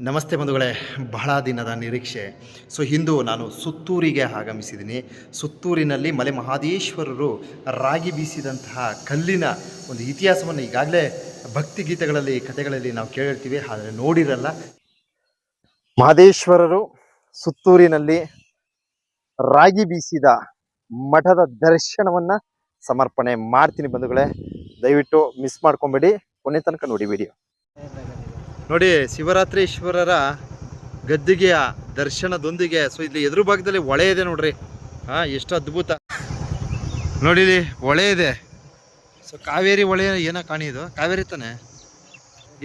ನಮಸ್ತೆ ಬಂಧುಗಳೇ, ಬಹಳ ದಿನದ ನಿರೀಕ್ಷೆ. ಸೊ, ಇಂದು ನಾನು ಸುತ್ತೂರಿಗೆ ಆಗಮಿಸಿದ್ದೀನಿ. ಸುತ್ತೂರಿನಲ್ಲಿ ಮಲೆ ಮಹಾದೇಶ್ವರರು ರಾಗಿ ಬೀಸಿದಂತಹ ಕಲ್ಲಿನ ಒಂದು ಇತಿಹಾಸವನ್ನು ಈಗಾಗಲೇ ಭಕ್ತಿ ಗೀತೆಗಳಲ್ಲಿ, ಕಥೆಗಳಲ್ಲಿ ನಾವು ಕೇಳಿರ್ತೀವಿ. ಆದರೆ ನೋಡಿರಲ್ಲ. ಮಹದೇಶ್ವರರು ಸುತ್ತೂರಿನಲ್ಲಿ ರಾಗಿ ಬೀಸಿದ ಮಠದ ದರ್ಶನವನ್ನ ಸಮರ್ಪಣೆ ಮಾಡ್ತೀನಿ ಬಂಧುಗಳೇ. ದಯವಿಟ್ಟು ಮಿಸ್ ಮಾಡ್ಕೊಬೇಡಿ. ಕೊನೆ ತನಕ ನೋಡಿ ವಿಡಿಯೋ. ನೋಡಿ ಶಿವರಾತ್ರೀಶ್ವರರ ಗದ್ದಿಗೆಯ ದರ್ಶನದೊಂದಿಗೆ, ಸೊ ಇಲ್ಲಿ ಎದುರು ಭಾಗದಲ್ಲಿ ಹೊಳೆ ಇದೆ ನೋಡ್ರಿ. ಹಾ, ಎಷ್ಟು ಅದ್ಭುತ. ನೋಡಿ ಹೊಳೆ ಇದೆ. ಸೊ ಕಾವೇರಿ ಹೊಳೆ ಏನೋ ಕಾಣಿ ಇದು. ಕಾವೇರಿ ತಾನೆ?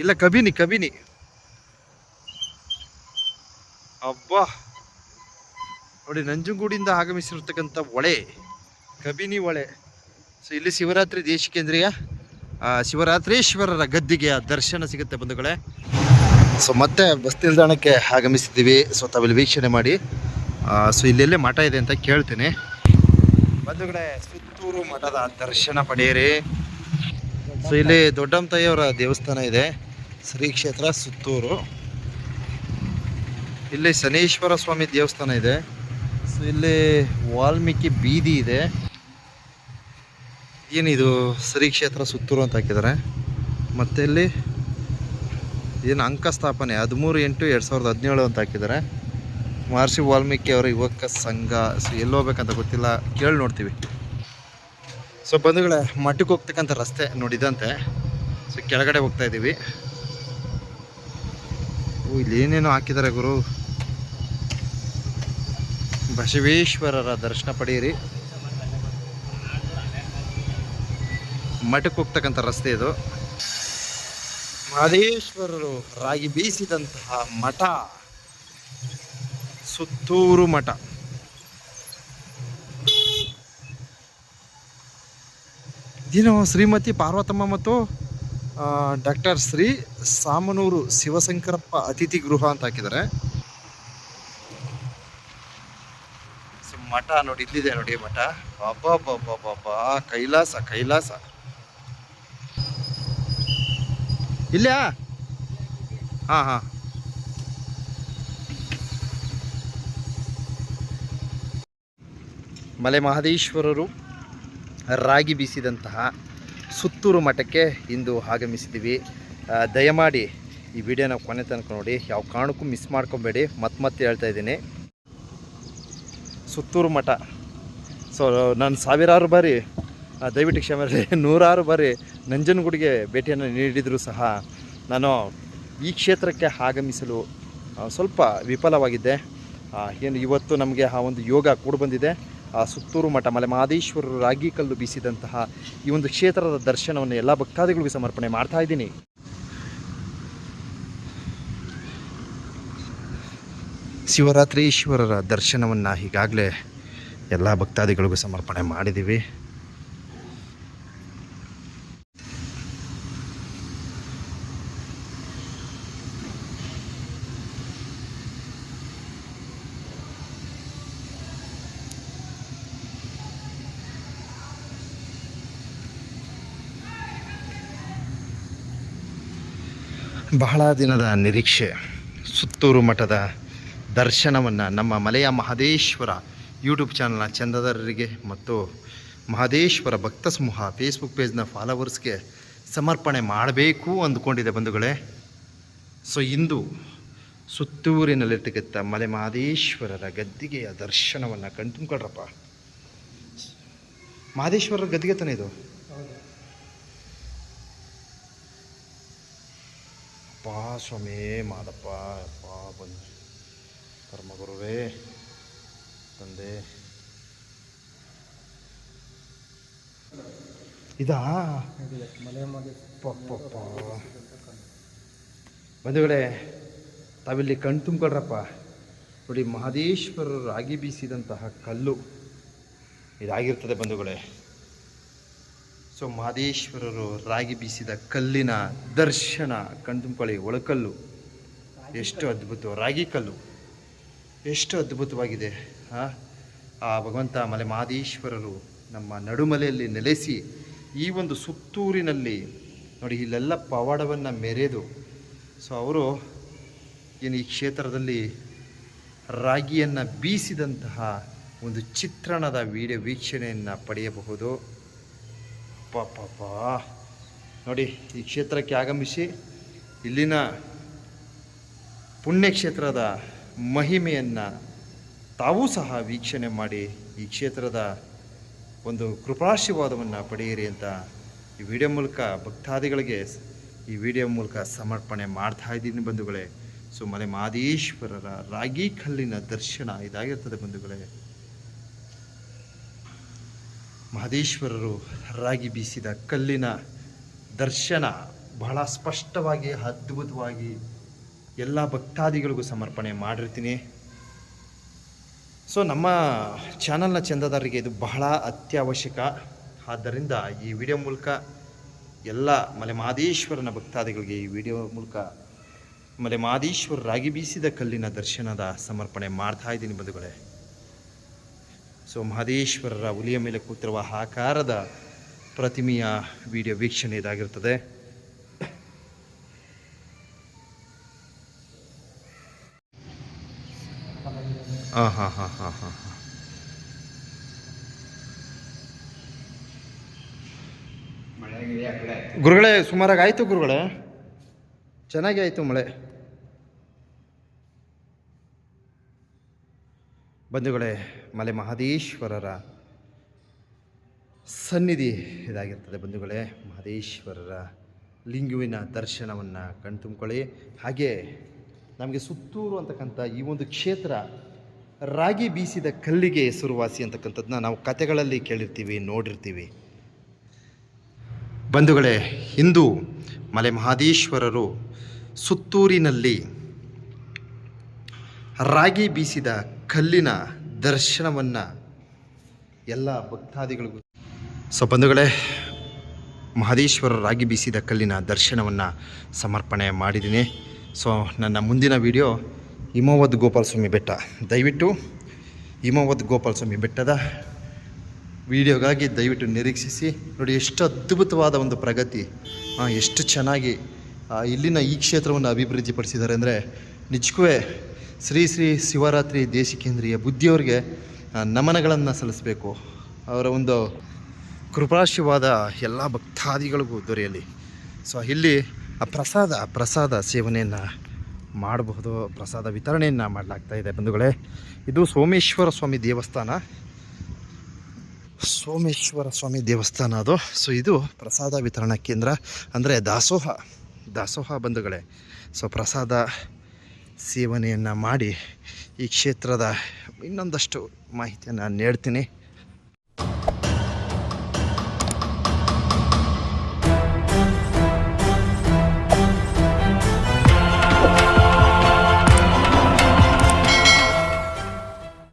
ಇಲ್ಲ, ಕಬಿನಿ ಕಬಿನಿ. ಅಬ್ಬಾ. ನೋಡಿ, ನಂಜನಗೂಡಿಂದ ಆಗಮಿಸಿರ್ತಕ್ಕಂಥ ಹೊಳೆ, ಕಬಿನಿ ಹೊಳೆ. ಸೊ ಇಲ್ಲಿ ಶಿವರಾತ್ರಿ ದೇಶಿಕೇಂದ್ರಿಯ ಶಿವರಾತ್ರೀಶ್ವರರ ಗದ್ದಿಗೆಯ ದರ್ಶನ ಸಿಗುತ್ತೆ ಬಂಧುಗಳೇ. ಸೊ ಮತ್ತೆ ಬಸ್ ನಿಲ್ದಾಣಕ್ಕೆ ಆಗಮಿಸಿದ್ದೀವಿ. ಸೊ ತಾವಿಲ್ಲಿ ವೀಕ್ಷಣೆ ಮಾಡಿ. ಸೊ ಇಲ್ಲೆಲ್ಲೇ ಮಠ ಇದೆ ಅಂತ ಕೇಳ್ತೀನಿ. ಬಂಧುಗಳೇ, ಸುತ್ತೂರು ಮಠದ ದರ್ಶನ ಪಡೆಯಿರಿ. ಸೊ ಇಲ್ಲಿ ದೊಡ್ಡಮ್ಮತಾಯಿಯವರ ದೇವಸ್ಥಾನ ಇದೆ. ಶ್ರೀ ಕ್ಷೇತ್ರ ಸುತ್ತೂರು. ಇಲ್ಲಿ ಶನೀಶ್ವರ ಸ್ವಾಮಿ ದೇವಸ್ಥಾನ ಇದೆ. ಸೊ ಇಲ್ಲಿ ವಾಲ್ಮೀಕಿ ಬೀದಿ ಇದೆ. ಏನಿದು? ಶ್ರೀ ಕ್ಷೇತ್ರ ಸುತ್ತೂರು ಅಂತ ಹಾಕಿದ್ದಾರೆ. ಮತ್ತೆ ಇಲ್ಲಿ ಏನು ಅಂಕ ಸ್ಥಾಪನೆ, ಹದಿಮೂರು ಎಂಟು ಎರಡು ಸಾವಿರದ ಹದಿನೇಳು ಅಂತ ಹಾಕಿದ್ದಾರೆ. ಮಹರ್ಷಿ ವಾಲ್ಮೀಕಿ ಅವರ ಯುವಕ ಸಂಘ ಸೊ ಎಲ್ಲಿ ಹೋಗ್ಬೇಕಂತ ಗೊತ್ತಿಲ್ಲ, ಕೇಳಿ ನೋಡ್ತೀವಿ. ಸೊ ಬಂಧುಗಳೇ, ಮಠಕ್ಕೆ ಹೋಗ್ತಕ್ಕಂಥ ರಸ್ತೆ ನೋಡಿದಂತೆ. ಸೊ ಕೆಳಗಡೆ ಹೋಗ್ತಾ ಇದ್ದೀವಿ. ಇಲ್ಲಿ ಏನೇನೋ ಹಾಕಿದ್ದಾರೆ ಗುರು? ಬಸವೇಶ್ವರರ ದರ್ಶನ ಪಡೆಯಿರಿ. ಮಠಕ್ಕೆ ಹೋಗ್ತಕ್ಕಂಥ ರಸ್ತೆ ಇದು. ಮಹದೇಶ್ವರರು ರಾಗಿ ಬೀಸಿದಂತಹ ಮಠ. ಸುತ್ತೂರು ಮಠ. ಇದೇನು ಶ್ರೀಮತಿ ಪಾರ್ವತಮ್ಮ ಮತ್ತು ಡಾಕ್ಟರ್ ಶ್ರೀ ಸಾಮನೂರು ಶಿವಶಂಕರಪ್ಪ ಅತಿಥಿ ಗೃಹ ಅಂತ ಹಾಕಿದ್ದಾರೆ. ಮಠ ನೋಡಿ, ಇಲ್ಲಿದೆ ನೋಡಿ ಮಠ. ಬಾಬಾ ಕೈಲಾಸ ಕೈಲಾಸ. ಇಲ್ಲಾ? ಹಾ ಹಾ. ಮಲೆ ಮಹದೇಶ್ವರರು ರಾಗಿ ಬೀಸಿದಂತಹ ಸುತ್ತೂರು ಮಠಕ್ಕೆ ಇಂದು ಆಗಮಿಸಿದ್ದೀವಿ. ದಯಮಾಡಿ ಈ ವಿಡಿಯೋನ ಕೊನೆ ತನಕ ನೋಡಿ. ಯಾವ ಕಾರಣಕ್ಕೂ ಮಿಸ್ ಮಾಡ್ಕೊಬೇಡಿ. ಮತ್ತೆ ಮತ್ತೆ ಹೇಳ್ತಾ ಇದ್ದೀನಿ. ಸುತ್ತೂರು ಮಠ. ಸೊ ನಾನು ಸಾವಿರಾರು ಬಾರಿ ದಯವಿಟ್ಟು ಕ್ಷಮೆ ನೂರಾರು ಬಾರಿ ನಂಜನಗೂಡಿಗೆ ಭೇಟಿಯನ್ನು ನೀಡಿದರೂ ಸಹ ನಾನು ಈ ಕ್ಷೇತ್ರಕ್ಕೆ ಆಗಮಿಸಲು ಸ್ವಲ್ಪ ವಿಫಲವಾಗಿದ್ದೆ. ಏನು ಇವತ್ತು ನಮಗೆ ಆ ಒಂದು ಯೋಗ ಕೂಡ ಬಂದಿದೆ. ಆ, ಸುತ್ತೂರು ಮಠ, ಮಲೆ ಮಹದೇಶ್ವರರು ರಾಗಿ ಕಲ್ಲು ಬೀಸಿದಂತಹ ಈ ಒಂದು ಕ್ಷೇತ್ರದ ದರ್ಶನವನ್ನು ಎಲ್ಲ ಭಕ್ತಾದಿಗಳಿಗೂ ಸಮರ್ಪಣೆ ಮಾಡ್ತಾ ಇದ್ದೀನಿ. ಶಿವರಾತ್ರೀಶ್ವರರ ದರ್ಶನವನ್ನು ಈಗಾಗಲೇ ಎಲ್ಲ ಭಕ್ತಾದಿಗಳಿಗೂ ಸಮರ್ಪಣೆ ಮಾಡಿದ್ದೀವಿ. ಬಹಳ ದಿನದ ನಿರೀಕ್ಷೆ. ಸುತ್ತೂರು ಮಠದ ದರ್ಶನವನ್ನು ನಮ್ಮ ಮಲೆಯ ಮಹದೇಶ್ವರ ಯೂಟ್ಯೂಬ್ ಚಾನಲ್ನ ಚಂದದಾರರಿಗೆ ಮತ್ತು ಮಹದೇಶ್ವರ ಭಕ್ತ ಸಮೂಹ ಫೇಸ್ಬುಕ್ ಪೇಜ್ನ ಫಾಲೋವರ್ಸ್ಗೆ ಸಮರ್ಪಣೆ ಮಾಡಬೇಕು ಅಂದ್ಕೊಂಡಿದೆ ಬಂಧುಗಳೇ. ಸೊ ಇಂದು ಸುತ್ತೂರಿನಲ್ಲಿರ್ತಕ್ಕಂಥ ಮಲೆ ಮಹದೇಶ್ವರರ ಗದ್ದಿಗೆಯ ದರ್ಶನವನ್ನು ಕಣ್ತುಂಬ್ಕೊಳ್ರಪ್ಪ ಮಹದೇಶ್ವರರ ಗದ್ದಿಗೆ ತಾನೇ ಇದು? ಅಪ್ಪ, ಸ್ವಾಮಿ, ಮಾದಪ್ಪ, ಅಪ್ಪ ಬಂದು ಪರಮಗುರುವೇ ತಂದೆ. ಇದಾ? ಪಪ್ಪಪ್ಪ. ಬಂಧುಗಳೇ, ತಾವಿಲ್ಲಿ ಕಣ್ ತುಂಬ್ಕೊಳ್ರಪ್ಪ. ನೋಡಿ, ಮಹದೇಶ್ವರರು ರಾಗಿ ಬೀಸಿದಂತಹ ಕಲ್ಲು ಇದಾಗಿರ್ತದೆ ಬಂಧುಗಳೇ. ಸೊ ಮಹದೇಶ್ವರರು ರಾಗಿ ಬೀಸಿದ ಕಲ್ಲಿನ ದರ್ಶನ, ಕಣ್ತುಂಬ್ಕೊಳ್ಳಿ, ಒಳಕಲ್ಲು. ಎಷ್ಟು ಅದ್ಭುತ, ರಾಗಿ ಕಲ್ಲು. ಎಷ್ಟು ಅದ್ಭುತವಾಗಿದೆ ಆ ಭಗವಂತ ಮಲೆ ಮಹದೇಶ್ವರರು ನಮ್ಮ ನಡುಮಲೆಯಲ್ಲಿ ನೆಲೆಸಿ ಈ ಒಂದು ಸುತ್ತೂರಿನಲ್ಲಿ ನೋಡಿ, ಇಲ್ಲೆಲ್ಲ ಪವಾಡವನ್ನು ಮೆರೆದು. ಸೊ ಅವರು ಏನು ಈ ಕ್ಷೇತ್ರದಲ್ಲಿ ರಾಗಿಯನ್ನು ಬೀಸಿದಂತಹ ಒಂದು ಚಿತ್ರಣದ ವಿಡಿಯೋ ವೀಕ್ಷಣೆಯನ್ನು ಪಡೆಯಬಹುದು? ಪಾಪ ನೋಡಿ, ಈ ಕ್ಷೇತ್ರಕ್ಕೆ ಆಗಮಿಸಿ ಇಲ್ಲಿನ ಪುಣ್ಯಕ್ಷೇತ್ರದ ಮಹಿಮೆಯನ್ನು ತಾವೂ ಸಹ ವೀಕ್ಷಣೆ ಮಾಡಿ ಈ ಕ್ಷೇತ್ರದ ಒಂದು ಕೃಪಾಶೀರ್ವಾದವನ್ನು ಪಡೆಯಿರಿ ಅಂತ ಈ ವಿಡಿಯೋ ಮೂಲಕ ಭಕ್ತಾದಿಗಳಿಗೆ ಈ ವಿಡಿಯೋ ಮೂಲಕ ಸಮರ್ಪಣೆ ಮಾಡ್ತಾ ಇದ್ದೀನಿ ಬಂಧುಗಳೇ. ಸೊ ಮಲೆ ಮಾದೇಶ್ವರರ ರಾಗಿ ಕಲ್ಲಿನ ದರ್ಶನ ಇದಾಗಿರ್ತದೆ ಬಂಧುಗಳೇ. ಮಹದೇಶ್ವರರು ರಾಗಿ ಬೀಸಿದ ಕಲ್ಲಿನ ದರ್ಶನ ಬಹಳ ಸ್ಪಷ್ಟವಾಗಿ, ಅದ್ಭುತವಾಗಿ ಎಲ್ಲ ಭಕ್ತಾದಿಗಳಿಗೂ ಸಮರ್ಪಣೆ ಮಾಡಿರ್ತೀನಿ. ಸೊ ನಮ್ಮ ಚಾನಲ್ನ ಚಂದದಾರರಿಗೆ ಇದು ಬಹಳ ಅತ್ಯವಶ್ಯಕ. ಆದ್ದರಿಂದ ಈ ವಿಡಿಯೋ ಮೂಲಕ ಎಲ್ಲ ಮಲೆ ಮಹದೇಶ್ವರನ ಭಕ್ತಾದಿಗಳಿಗೆ ಈ ವಿಡಿಯೋ ಮೂಲಕ ಮಲೆ ಮಹದೇಶ್ವರ ರಾಗಿ ಬೀಸಿದ ಕಲ್ಲಿನ ದರ್ಶನದ ಸಮರ್ಪಣೆ ಮಾಡ್ತಾ ಇದ್ದೀನಿ ಬಂಧುಗಳೇ. ಸೊ ಮಹದೇಶ್ವರರ ಹುಲಿಯ ಮೇಲೆ ಕೂತಿರುವ ಆಕಾರದ ಪ್ರತಿಮೆಯ ವಿಡಿಯೋ ವೀಕ್ಷಣೆ ಇದಾಗಿರ್ತದೆ. ಗುರುಗಳೇ, ಸುಮಾರಾಗಿ ಆಯಿತು ಗುರುಗಳೇ? ಚೆನ್ನಾಗಿ ಆಯಿತು ಮಳೆ. ಬಂಧುಗಳೇ, ಮಲೆ ಮಹದೇಶ್ವರರ ಸನ್ನಿಧಿ ಇದಾಗಿರ್ತದೆ ಬಂಧುಗಳೇ. ಮಹದೇಶ್ವರರ ಲಿಂಗುವಿನ ದರ್ಶನವನ್ನು ಕಣ್ತುಂಬ್ಕೊಳ್ಳಿ. ಹಾಗೆ ನಮಗೆ ಸುತ್ತೂರು ಅಂತಕ್ಕಂಥ ಈ ಒಂದು ಕ್ಷೇತ್ರ ರಾಗಿ ಬೀಸಿದ ಕಲ್ಲಿಗೆ ಹೆಸರುವಾಸಿ ಅಂತಕ್ಕಂಥದ್ದನ್ನ ನಾವು ಕತೆಗಳಲ್ಲಿ ಕೇಳಿರ್ತೀವಿ, ನೋಡಿರ್ತೀವಿ. ಬಂಧುಗಳೇ ಇಂದು ಮಲೆ ಮಹದೇಶ್ವರರು ಸುತ್ತೂರಿನಲ್ಲಿ ರಾಗಿ ಬೀಸಿದ ಕಲ್ಲಿನ ದರ್ಶನವನ್ನು ಎಲ್ಲ ಭಕ್ತಾದಿಗಳಿಗೂ. ಸೊ ಬಂಧುಗಳೇ, ಮಹದೇಶ್ವರ ರಾಗಿ ಬೀಸಿದ ಕಲ್ಲಿನ ದರ್ಶನವನ್ನು ಸಮರ್ಪಣೆ ಮಾಡಿದ್ದೀನಿ. ಸೊ ನನ್ನ ಮುಂದಿನ ವಿಡಿಯೋ ಹಿಮವದ್ ಗೋಪಾಲಸ್ವಾಮಿ ಬೆಟ್ಟ. ದಯವಿಟ್ಟು ಹಿಮವದ್ ಗೋಪಾಲಸ್ವಾಮಿ ಬೆಟ್ಟದ ವಿಡಿಯೋಗಾಗಿ ದಯವಿಟ್ಟು ನಿರೀಕ್ಷಿಸಿ. ನೋಡಿ, ಎಷ್ಟು ಅದ್ಭುತವಾದ ಒಂದು ಪ್ರಗತಿ ಎಷ್ಟು ಚೆನ್ನಾಗಿ ಇಲ್ಲಿನ ಈ ಕ್ಷೇತ್ರವನ್ನು ಅಭಿವೃದ್ಧಿಪಡಿಸಿದ್ದಾರೆ ಅಂದರೆ ನಿಜಕ್ಕೂ ಶ್ರೀ ಶ್ರೀ ಶಿವರಾತ್ರಿ ದೇಶಿಕೇಂದ್ರೀಯ ಬುದ್ಧಿಯವ್ರಿಗೆ ನಮನಗಳನ್ನು ಸಲ್ಲಿಸಬೇಕು. ಅವರ ಒಂದು ಕೃಪಾಶೀರ್ವಾದ ಎಲ್ಲ ಭಕ್ತಾದಿಗಳಿಗೂ ದೊರೆಯಲಿ. ಸೊ, ಇಲ್ಲಿ ಆ ಪ್ರಸಾದ ಪ್ರಸಾದ ಸೇವನೆಯನ್ನು ಮಾಡಬಹುದು, ಪ್ರಸಾದ ವಿತರಣೆಯನ್ನು ಮಾಡಲಾಗ್ತಾ ಇದೆ ಬಂಧುಗಳೇ. ಇದು ಸೋಮೇಶ್ವರ ಸ್ವಾಮಿ ದೇವಸ್ಥಾನ. ಸೋಮೇಶ್ವರ ಸ್ವಾಮಿ ದೇವಸ್ಥಾನ ಅದು. ಸೊ, ಇದು ಪ್ರಸಾದ ವಿತರಣಾ ಕೇಂದ್ರ ಅಂದರೆ ದಾಸೋಹ ದಾಸೋಹ ಬಂಧುಗಳೇ. ಸೊ, ಪ್ರಸಾದ ಸೇವನೆಯನ್ನು ಮಾಡಿ ಈ ಕ್ಷೇತ್ರದ ಇನ್ನೊಂದಷ್ಟು ಮಾಹಿತಿಯನ್ನು ನೀಡ್ತೀನಿ.